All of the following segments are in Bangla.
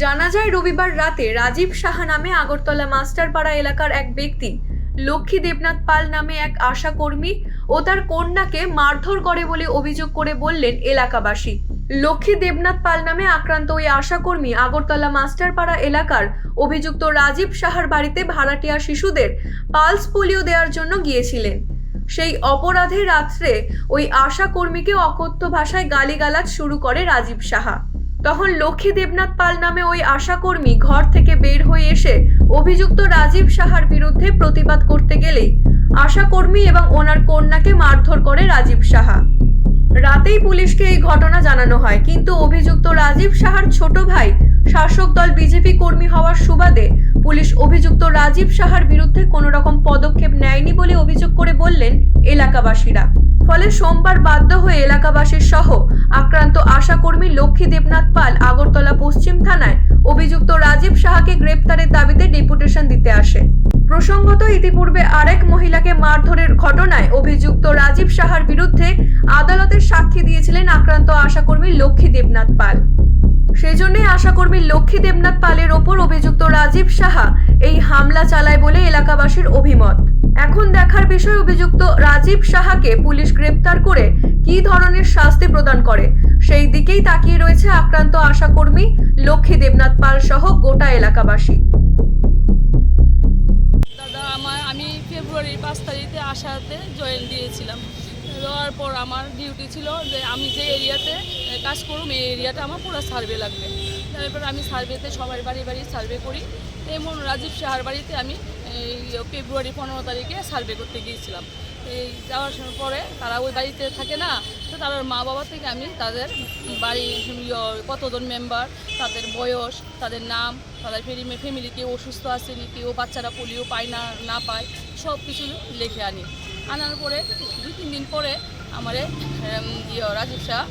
জানা যায় রবিবার রাতে রাজীব সাহা নামে আগরতলা মাস্টারপাড়া এলাকার এক ব্যক্তি লক্ষ্মী দেবনাথ পাল নামে এক আশাকর্মী ও তার কন্যাকে মারধর করে বলে অভিযোগ করে বললেন এলাকাবাসী। লক্ষ্মী দেবনাথ পাল নামে আক্রান্ত ওই আশাকর্মী আগরতলা মাস্টারপাড়া এলাকার অভিযুক্ত রাজীব সাহার বাড়িতে ভাড়াটিয়া শিশুদের পালস পোলিও দেওয়ার জন্য গিয়েছিলেন। সেই অপরাধে রাত্রে ওই আশাকর্মীকে অকথ্য ভাষায় গালিগালাজ শুরু করে রাজীব সাহা। তখন লক্ষ্মী দেবনাথ পাল নামে ওই আশাকর্মী ঘর থেকে বের হয়ে এসে অভিযুক্ত রাজীব সাহার বিরুদ্ধে প্রতিবাদ করতে গেলেই আশাকর্মী এবং ওনার কন্যাকে মারধর করে রাজীব সাহা। রাতেই পুলিশকে এই ঘটনা জানানো হয়, কিন্তু অভিযুক্ত রাজীব সাহার ছোট ভাই শাসক দল বিজেপি কর্মী হওয়ার সুবাদে পুলিশ অভিযুক্ত রাজীব সাহার বিরুদ্ধে কোনো রকম পদক্ষেপ নেয়নি বলে অভিযোগ করে বললেন এলাকাবাসীরা। ফলে সোমবার বাধ্য হয়ে এলাকাবাসীর সহ আক্রান্ত আশাকর্মী লক্ষ্মী দেবনাথ পাল আগরতলা পশ্চিম থানায় অভিযুক্ত রাজীব সাহাকে গ্রেপ্তারের দাবিতে ডেপুটেশন দিতে আসে। প্রসঙ্গত, ইতিপূর্বে আরেক মহিলাকে মারধরের ঘটনায় অভিযুক্ত রাজীব সাহার বিরুদ্ধে আদালতের সাক্ষী দিয়েছিলেন আক্রান্ত আশাকর্মী লক্ষ্মী দেবনাথ পাল। সেজন্যই আশাকর্মী লক্ষ্মী দেবনাথ পালের ওপর অভিযুক্ত রাজীব সাহা এই হামলা চালায় বলে এলাকাবাসীর অভিমত। এখন দেখার বিষয় অভিযুক্ত রাজীব সাহাকে পুলিশ গ্রেপ্তার করে কি ধরনের শাস্তি প্রদান করে? সেই দিকেই তাকিয়ে রয়েছে আক্রান্ত আশাকর্মী লক্ষ্মী দেবনাথ পাল সহ গোটা এলাকাবাসী। দাদা, আমার আমি ফেব্রুয়ারির পাঁচ তারিখে আশাতে জয়েন দিয়েছিলাম। দেওয়ার পর আমার ডিউটি ছিল যে আমি যে এরিয়াতে কাজ করুম, এই এরিয়াটা আমার পুরো সার্ভে লাগবে। তারপর আমি সার্ভেতে সবার বাড়ি বাড়ি সার্ভে করি। এমন রাজীব সাহার বাড়িতে আমি ফেব্রুয়ারি পনেরো তারিখে সার্ভে করতে গিয়েছিলাম। এই যাওয়ার পরে তারা ওই বাড়িতে থাকে না তো তাদের মা বাবা থেকে আমি তাদের বাড়ি ইয়ে, কতজন মেম্বার তাদের বয়স তাদের নাম তাদের ফ্যামিলি ফ্যামিলি কেউ অসুস্থ আছে নি কেউ বাচ্চারা পোলিও পায় না না পায় সব কিছু লিখে আনি। আনার পরে দুই তিন দিন পরে আমারে ইয়ে, রাজীব শাহ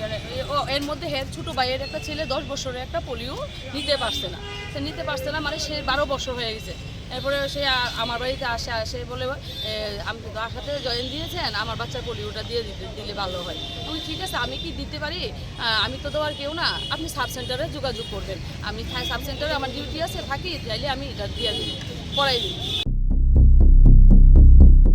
মানে, ও এর মধ্যে হের ছোটো ভাইয়ের একটা ছেলে দশ বছরের একটা পোলিও নিতে পারছে না। সে নিতে পারছে না মানে সে বারো বছর হয়ে গেছে। এরপরে সে আমার বাড়িতে আসে আসে বলে আপনি তো আশাতে জয়েন দিয়েছেন আমার বাচ্চার পোলিওটা দিয়ে দিতে দিলে ভালো হয়। আমি ঠিক আছে আমি কি দিতে পারি? আমি তো দেওয়ার কেউ না আপনি সাব সেন্টারে যোগাযোগ করবেন। আমি সাব সেন্টারে আমার ডিউটি আছে থাকি চাইলে আমি এটা দিয়ে দিই করাই দিই।